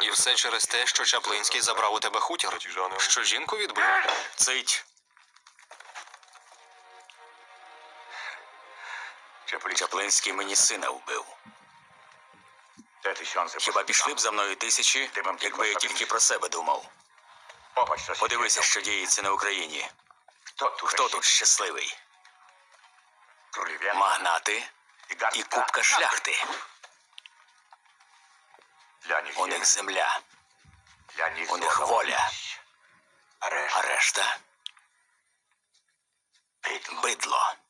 І все через те, що Чаплинський забрав у тебе хутір, що жінку відбив. Цить. Чаплинський мені сина вбив. Хіба пішли б за мною тисячі, якби я тільки про себе думав? Подивися, що діється на Україні. Хто тут щасливий? Магнати і купка шляхти. У них земля, у них воля, а решта бидло.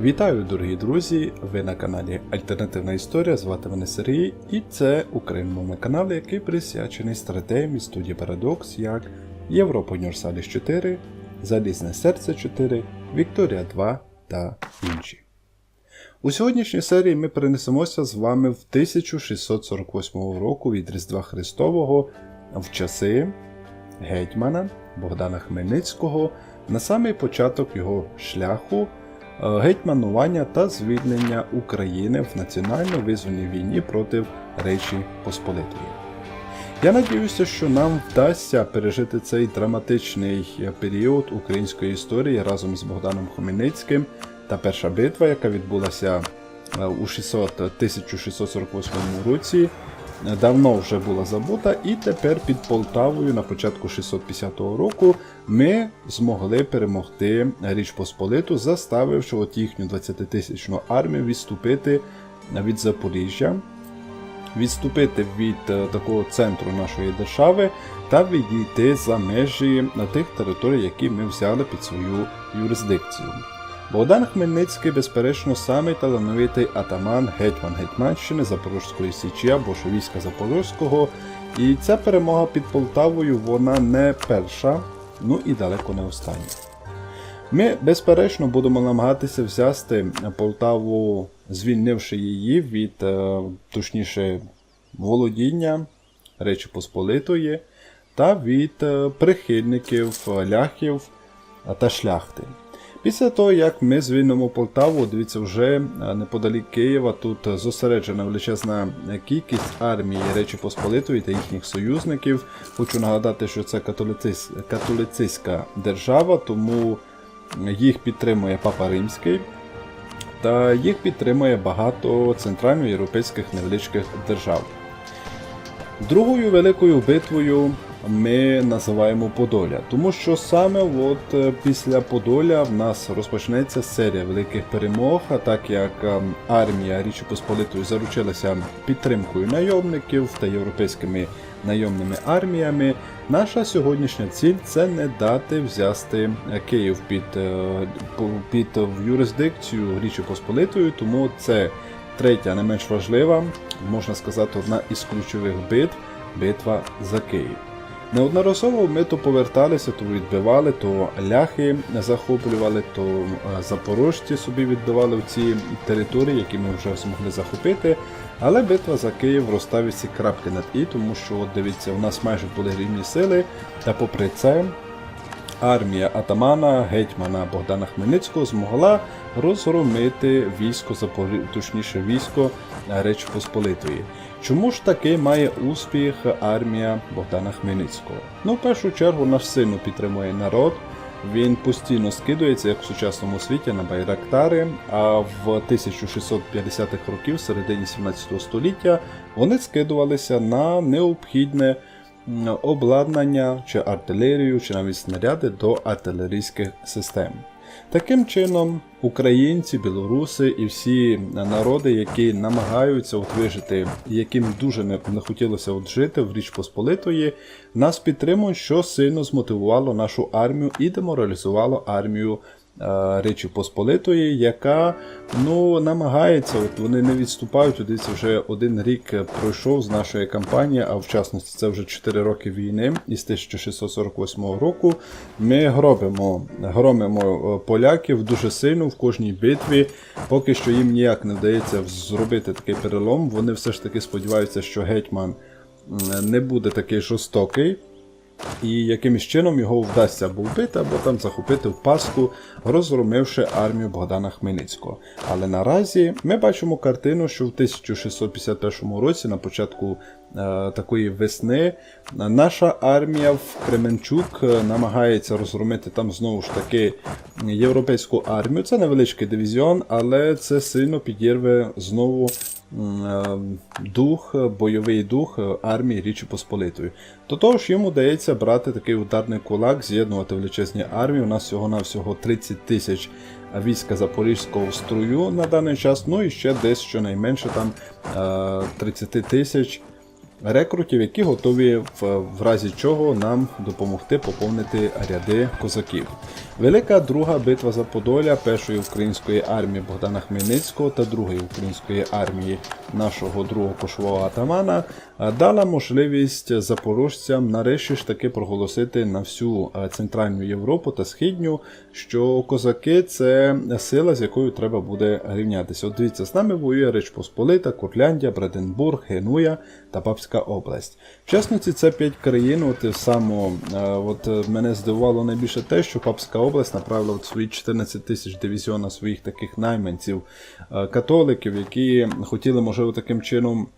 Вітаю, дорогі друзі! Ви на каналі Альтернативна Історія. Звати мене Сергій, і це україномовний канал, який присвячений стратегіям і студії Парадокс, як Європа Універсаліс 4, Залізне Серце 4, Вікторія 2 та інші. У сьогоднішній серії ми перенесемося з вами в 1648 року від Різдва Христового в часи гетьмана Богдана Хмельницького на самий початок його шляху е, гетьманування та звільнення України в національно-визвольній війні проти Речі Посполитої. Я надіюся, що нам вдасться пережити цей драматичний період української історії разом із Богданом Хмельницьким та перша битва, яка відбулася е, у 600, 1648 році, е, давно вже була забута, і тепер під Полтавою на початку 650 року ми змогли перемогти Річ Посполиту, заставивши от їхню 20-тисячну армію відступити від Запоріжжя відступити від е, такого центру нашої держави та відійти за межі тих територій, які ми взяли під свою юрисдикцію. Богдан Хмельницький, безперечно, самий талановитий атаман гетьман Гетьманщини Запорозької Січі або ж війська Запорозького. І ця перемога під Полтавою вона не перша, ну і далеко не остання. Ми, безперечно, будемо намагатися взяти Полтаву, звільнивши її від, е, точніше, володіння Речі Посполитої та від е, прихильників ляхів та шляхти. Після того, як ми звільнимо Полтаву, дивіться, вже е, неподалік Києва тут зосереджена величезна кількість армії Речі Посполитої та їхніх союзників. Хочу нагадати, що це католицис... католицистська держава, тому їх підтримує Папа Римський, та їх підтримує багато центральноєвропейських невеличких держав. Другою великою битвою ми називаємо Подоля, тому що саме от е, після Подоля в нас розпочнеться серія великих перемог, так як е, армія Річі Посполитої заручилася підтримкою найомників та європейськими найомними арміями, наша сьогоднішня ціль це не дати взяти Київ під, е, під юрисдикцію Річі Посполитої, тому це третя, не менш важлива, можна сказати, одна із ключових битв битва за Київ. Неодноразово ми то поверталися, то відбивали, то ляхи захоплювали, то е, запорожці собі відбивали в ці території, які ми вже змогли захопити. Але битва за Київ розставить ці крапки над і, тому що, от дивіться, у нас майже були рівні сили, та попри це армія атамана гетьмана Богдана Хмельницького змогла розгромити військо точніше військо Речі Посполитої. Чому ж таки має успіх армія Богдана Хмельницького? Ну, в першу чергу, наш сильно підтримує народ. Він постійно скидується, як в сучасному світі, на байрактари. А в 1650-х років, середині 17 століття, вони скидувалися на необхідне обладнання чи артилерію, чи навіть снаряди до артилерійських систем. Таким чином, українці, білоруси і всі народи, які намагаються от вижити, яким дуже не, не хотілося от жити в Річ Посполитої, нас підтримують, що сильно змотивувало нашу армію і деморалізувало армію Речі Посполитої, яка ну, намагається, от вони не відступають, дивіться, вже один рік пройшов з нашої кампанії, а в частності це вже 4 роки війни із 1648 року. Ми гробимо, громимо е, поляків дуже сильно в кожній битві. Поки що їм ніяк не вдається зробити такий перелом. Вони все ж таки сподіваються, що гетьман не буде такий жорстокий. І якимось чином його вдасться або вбити, або там захопити в Пасху, розгромивши армію Богдана Хмельницького. Але наразі ми бачимо картину, що в 1651 році, на початку е, такої весни, наша армія в Кременчук е, намагається розгромити там знову ж таки європейську армію. Це невеличкий дивізіон, але це сильно підірве знову дух, бойовий дух е, армії Річі Посполитої. До того ж, йому дається брати такий ударний кулак, з'єднувати величезні армії. У нас всього-навсього 30 тисяч війська Запорізького струю на даний час, ну і ще десь щонайменше там е, 30 тисяч рекрутів, які готові в разі чого нам допомогти поповнити ряди козаків. Велика друга битва за Подоля першої української армії Богдана Хмельницького та другої української армії нашого другого кошового атамана дала можливість запорожцям нарешті ж таки проголосити на всю Центральну Європу та Східню, що козаки це сила, з якою треба буде рівнятися. От дивіться, з нами воює Реч Посполита, Курляндія, Бреденбург, Генуя та Папська область. В частності, це п'ять країн. От само от мене здивувало найбільше те, що Папська область направила в свої 14 тисяч дивізіона своїх таких найманців, е, католиків, які хотіли, можливо, таким чином.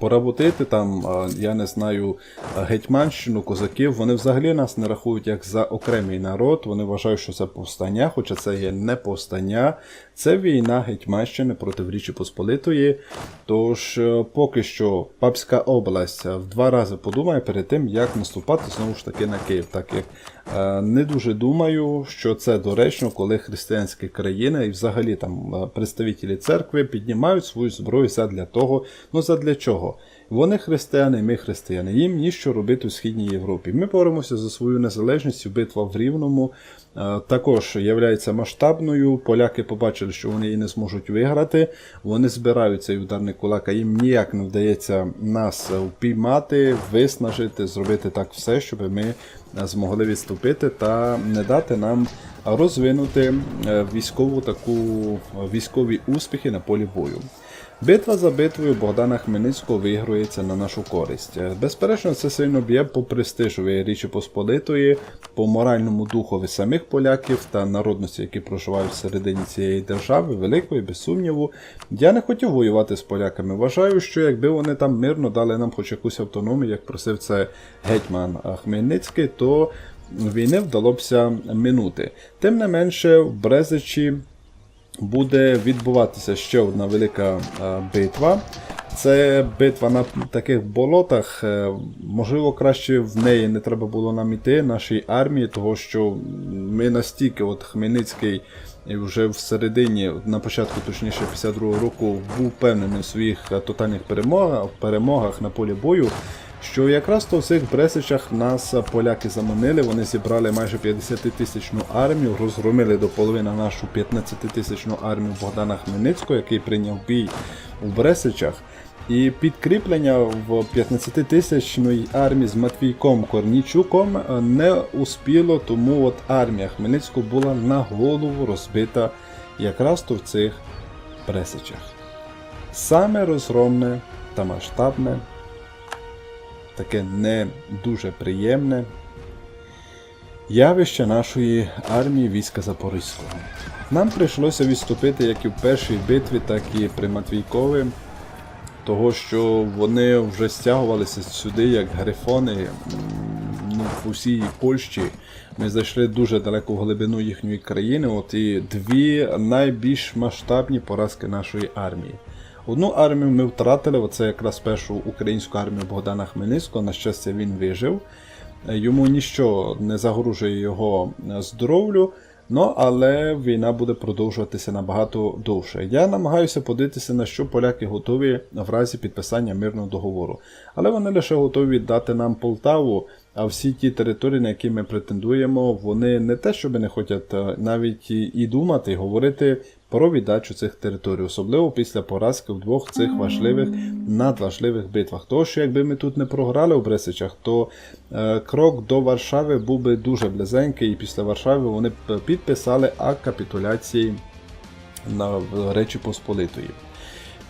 Поработити там, я не знаю, гетьманщину, козаків, вони взагалі нас не рахують як за окремий народ. Вони вважають, що це повстання, хоча це є не повстання, це війна Гетьманщини проти Річі Посполитої. Тож е, поки що Папська область в два рази подумає перед тим, як наступати знову ж таки на Київ, так як е, не дуже думаю, що це доречно, коли християнські країни і взагалі там е, представителі церкви піднімають свою зброю задля того, ну задля чого? Вони християни, ми християни. Їм ніщо робити у Східній Європі. Ми боремося за свою незалежність. Битва в Рівному е, також є масштабною. Поляки побачили, що вони її не зможуть виграти. Вони збирають цей ударний кулак, а їм ніяк не вдається нас впіймати, виснажити, зробити так все, щоб ми змогли відступити та не дати нам розвинути е, військову таку військові успіхи на полі бою. Битва за битвою Богдана Хмельницького виграється на нашу користь. Е, Безперечно, це сильно б'є по престижові Річі Посполитої, по моральному духові самих поляків та народності, які проживають всередині цієї держави, великої, без сумніву. Я не хотів воювати з поляками. Вважаю, що якби вони там мирно дали нам хоч якусь автономію, як просив це гетьман Хмельницький, то війни вдалося минути. Тим не менше, в Брезичі буде відбуватися ще одна велика е, битва. Це битва на таких болотах. Е, Можливо, краще в неї не треба було нам іти, нашій армії, того що ми настільки, от Хмельницький вже в середині, на початку, точніше, 52-го року, був впевнений в своїх е, тотальних перемогах, перемогах на полі бою. Що якраз то в цих Бресичах нас поляки заманили, вони зібрали майже 50-тисячну армію, розгромили до половини нашу 15-тисячну армію Богдана Хмельницького, який прийняв бій у Бресичах. І підкріплення в 15-тисячної армії з Матвійком Корнічуком не успіло, тому от армія Хмельницького була на голову розбита якраз то в цих Бресичах. Саме розгромне та масштабне таке не дуже приємне явище нашої армії війська Запорізького. Нам прийшлося відступити як і в першій битві, так і при Матвійкові, того що вони вже стягувалися сюди як грифони ну, в усій Польщі. Ми зайшли дуже далеко в глибину їхньої країни. От і дві найбільш масштабні поразки нашої армії. Одну армію ми втратили, оце якраз першу українську армію Богдана Хмельницького. На щастя, він вижив. Йому ніщо не загрожує його здоров'ю, ну але війна буде продовжуватися набагато довше. Я намагаюся подивитися, на що поляки готові в разі підписання мирного договору. Але вони лише готові дати нам Полтаву, а всі ті території, на які ми претендуємо, вони не те, щоб не хочуть навіть і думати, і говорити про віддачу цих територій, особливо після поразки в двох цих важливих надважливих битвах. Тому що якби ми тут не програли у Бресичах, то е, крок до Варшави був би дуже близенький, і після Варшави вони б підписали акт капітуляції на Речі Посполитої.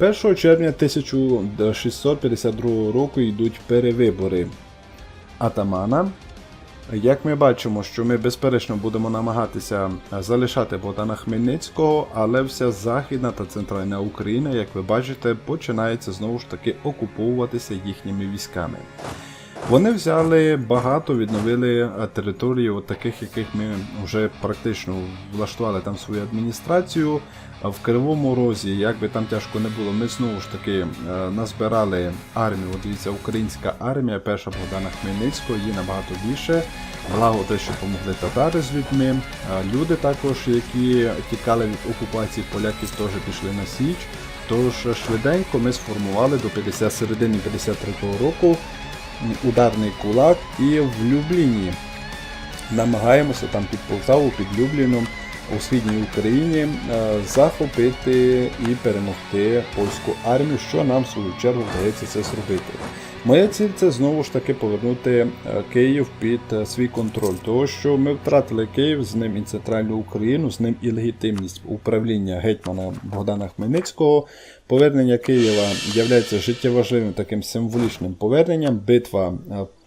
1 червня 1652 року йдуть перевибори атамана. Як ми бачимо, що ми безперечно будемо намагатися е, залишати Богдана Хмельницького, але вся Західна та Центральна Україна, як ви бачите, починається знову ж таки окуповуватися їхніми військами. Вони взяли багато, відновили е, території, от таких, яких ми вже практично влаштували там свою адміністрацію. В Кривому Розі, як би там тяжко не було, ми знову ж таки е, назбирали армію. От дивіться, українська армія, перша Богдана Хмельницького, її набагато більше. Благо те, що допомогли татари з людьми. Люди також, які тікали від окупації поляків, теж пішли на Січ. Тож швиденько ми сформували до 50 середини 53-го року ударний кулак і в Любліні намагаємося там під Полтаву, під Любліном у східній Україні е, захопити і перемогти польську армію, що нам в свою чергу вдається це зробити. Моя ціль це знову ж таки повернути е, Київ під е, свій контроль, тому що ми втратили Київ, з ним і центральну Україну, з ним і легітимність управління гетьмана Богдана Хмельницького. Повернення Києва є життєважливим таким символічним поверненням. Битва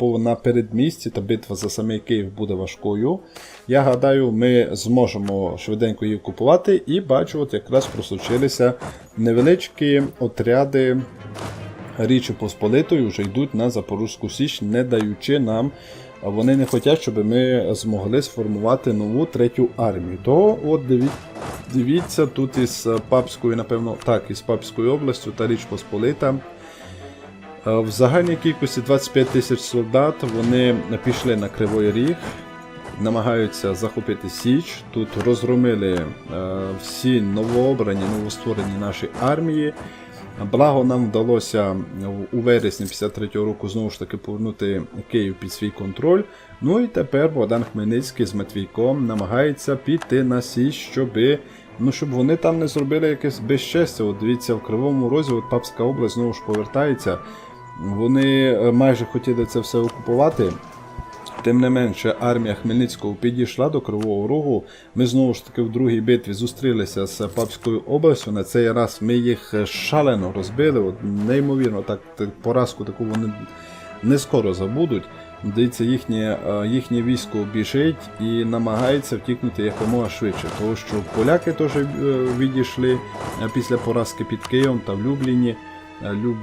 е, на передмісті та битва за самий Київ буде важкою. Я гадаю, ми зможемо швиденько її купувати і бачу, от якраз просочилися невеличкі отряди Річі Посполитої вже йдуть на Запорізьку Січ, не даючи нам. Вони не хочуть, щоб ми змогли сформувати нову третю армію. То от диві- дивіться, тут із Папської, напевно, так, із Папською областю та Річ Посполита. Е, В загальній кількості 25 тисяч солдат вони пішли на Кривий Ріг, намагаються захопити Січ. Тут розгромили е, всі новообрані, новостворені наші армії. Благо нам вдалося у вересні 53-го року знову ж таки повернути Київ під свій контроль. Ну і тепер Богдан Хмельницький з Матвійком намагається піти на Січ, щоби. Ну, щоб вони там не зробили якесь безчестя. От дивіться, в Кривому Розі, от Папська область знову ж повертається. Вони е, майже хотіли це все окупувати. Тим не менше, армія Хмельницького підійшла до Кривого Рогу. Ми знову ж таки в другій битві зустрілися з Папською областю. На цей раз ми їх шалено розбили. От, неймовірно, так, поразку таку вони не скоро забудуть. Дивіться, їхнє, е, їхнє військо біжить і намагається втікнути якомога швидше, тому що поляки теж е, відійшли е, після поразки під Києвом та в Любліні. Люб,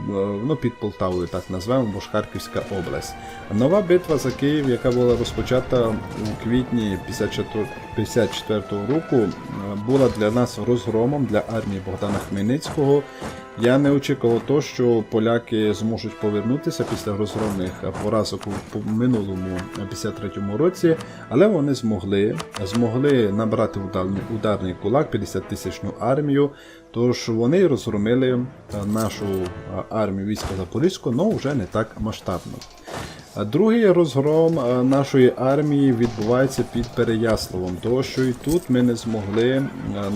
ну, під Полтавою, так назвемо, бо ж Харківська область. Нова битва за Київ, яка була розпочата у квітні 54 54 року, була для нас розгромом для армії Богдана Хмельницького. Я не очікував того, що поляки зможуть повернутися після розгромних поразок у минулому 53-му році, але вони змогли, змогли набрати ударний, ударний кулак, 50 тисячну армію. Тож вони розгромили е, нашу е, армію війська Запорізького, але вже не так масштабно. Другий розгром е, нашої армії відбувається під Переяславом, тому що і тут ми не змогли е,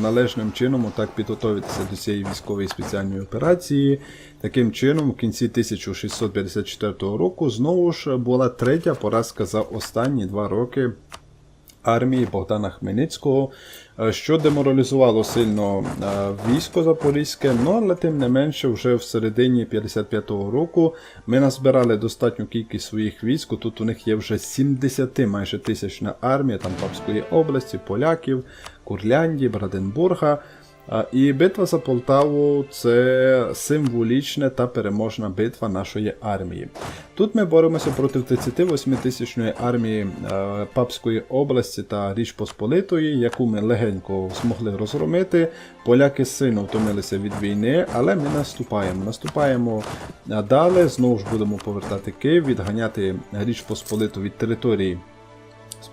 належним чином так підготовитися до цієї військової спеціальної операції. Таким чином, в кінці 1654 року знову ж була третя поразка за останні два роки армії Богдана Хмельницького, е, що деморалізувало сильно е, військо Запорізьке. Ну але тим не менше, вже в середині 55-го року ми назбирали достатню кількість своїх військ. Тут у них є вже 70 майже тисячна армія там Папської області, поляків, Курляндії, Браденбурга. І битва за Полтаву це символічна та переможна битва нашої армії. Тут ми боремося проти 38-тисячної армії е, Папської області та Річ Посполитої, яку ми легенько змогли розгромити. Поляки сильно втомилися від війни, але ми наступаємо. Наступаємо е, далі, знову ж будемо повертати Київ, відганяти Річ Посполиту від території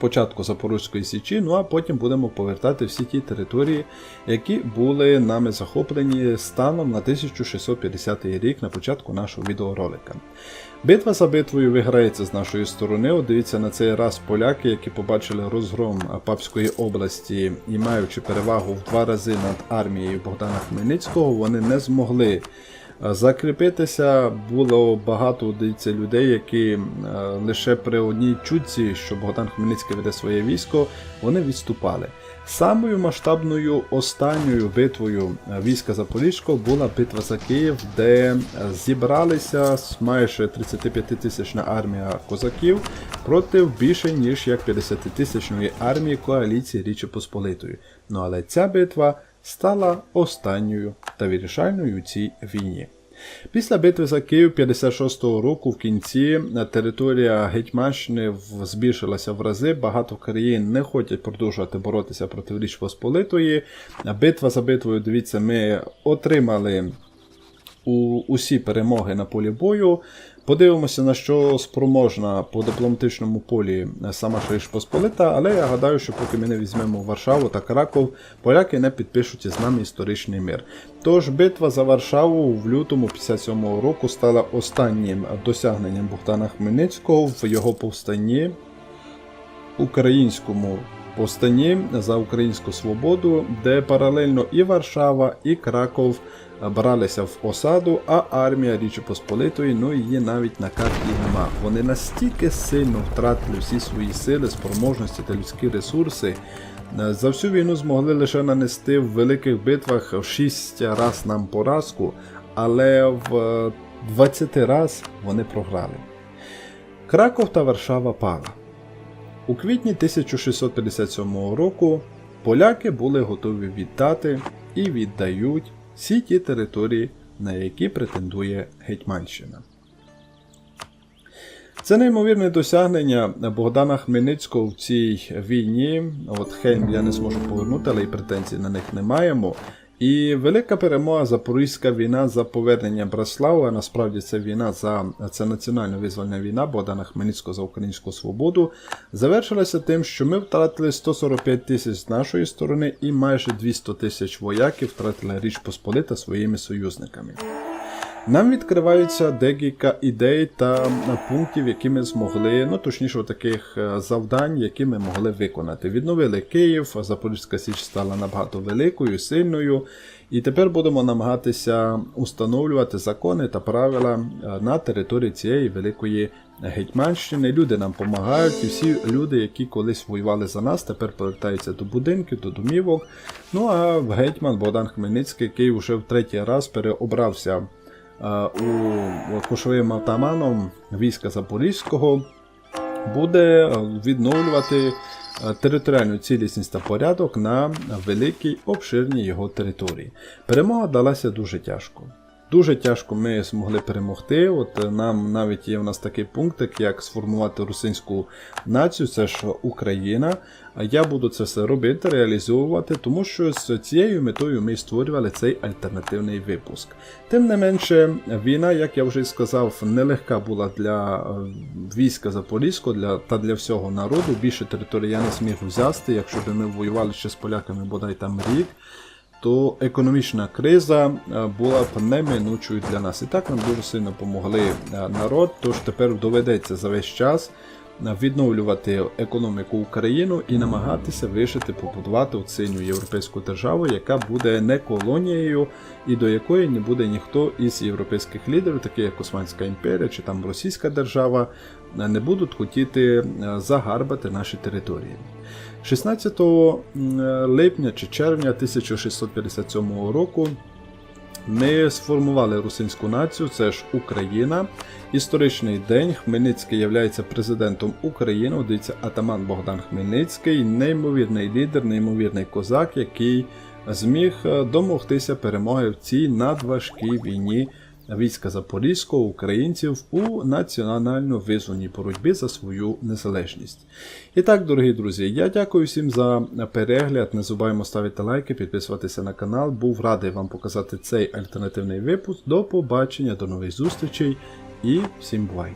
спочатку Запорізької Січі, ну а потім будемо повертати всі ті території, які були нами захоплені станом на 1650 рік на початку нашого відеоролика. Битва за битвою виграється з нашої сторони. От дивіться на цей раз поляки, які побачили розгром Папської області і маючи перевагу в два рази над армією Богдана Хмельницького, вони не змогли. Закріпитися було багато дивіться, людей, які е, лише при одній чутці, що Богдан Хмельницький веде своє військо, вони відступали. Самою масштабною останньою битвою е, війська Запорізького була битва за Київ, де зібралися майже 35-тисячна армія козаків проти більше ніж як 50-тисячної армії коаліції Річі Посполитої. Ну але ця битва стала останньою та вирішальною у цій війні. Після битви за Київ 56-го року в кінці е, територія Гетьманщини збільшилася в рази. Багато країн не хочуть продовжувати боротися проти Річ Посполитої. Битва за битвою, дивіться, ми отримали у усі перемоги на полі бою. Подивимося, на що спроможна по дипломатичному полі сама Річ Посполита, але я гадаю, що поки ми не візьмемо Варшаву та Краков, поляки не підпишуть із нами історичний мир. Тож битва за Варшаву в лютому 57-го року стала останнім досягненням Богдана Хмельницького в його повстанні українському повстанні за українську свободу, де паралельно і Варшава, і Краков бралися в осаду, а армія Річі Посполитої, ну її навіть на карті нема. Вони настільки сильно втратили всі свої сили, спроможності та людські ресурси. е, За всю війну змогли лише нанести в великих битвах в 6 раз нам поразку, але в е, 20 раз вони програли. Краков та Варшава пала. У квітні 1657 року поляки були готові віддати і віддають всі ті території, на які претендує Гетьманщина. Це неймовірне досягнення Богдана Хмельницького в цій війні. От Хейм я не зможу повернути, але і претензій на них не маємо. І велика перемога Запорізька війна за повернення Браславу, а насправді це війна за це національна визвольна війна Богдана Хмельницького за українську свободу, завершилася тим, що ми втратили 145 тисяч з нашої сторони і майже 200 тисяч вояків втратила Річ Посполита своїми союзниками. Нам відкриваються декілька ідей та пунктів, які ми змогли, ну точніше, таких е, завдань, які ми могли виконати. Відновили Київ, Запорізька Січ стала набагато великою, сильною, і тепер будемо намагатися установлювати закони та правила е, на території цієї великої Гетьманщини. Люди нам допомагають, і всі люди, які колись воювали за нас, тепер повертаються до будинків, до домівок. Ну а гетьман Богдан Хмельницький, який вже в третій раз переобрався е, у кошовим атаманом війська Запорізького, буде е, відновлювати е, територіальну цілісність та порядок на великій обширній його території. Перемога далася дуже тяжко. Дуже тяжко ми змогли перемогти. От е, нам навіть є у нас такий пунктик, як сформувати русинську націю, це ж Україна. А я буду це все робити, реалізовувати, тому що з цією метою ми створювали цей альтернативний випуск. Тим не менше, війна, як я вже сказав, нелегка була для е, війська Запорізького для, та для всього народу. Більше території я не зміг взяти, якщо б ми воювали ще з поляками, бодай там рік. То економічна криза е, була б неминучою для нас. І так нам дуже сильно допомогли е, народ. Тож тепер доведеться за весь час е, відновлювати економіку України і намагатися вишити, побудувати сильну європейську державу, яка буде не колонією і до якої не буде ніхто із європейських лідерів, такі як Османська імперія чи там Російська держава, не будуть хотіти загарбати наші території. 16 липня чи червня 1657 року ми сформували русинську націю, це ж Україна. Історичний день Хмельницький є президентом України. Дивіться, атаман Богдан Хмельницький, неймовірний лідер, неймовірний козак, який зміг е, домогтися перемоги в цій надважкій війні війська Запорізького українців у національно визвольній боротьбі за свою незалежність. І так, дорогі друзі, я дякую всім за перегляд. Не забуваємо ставити лайки, підписуватися на канал. Був радий вам показати цей альтернативний випуск. До побачення, до нових зустрічей і всім бувай!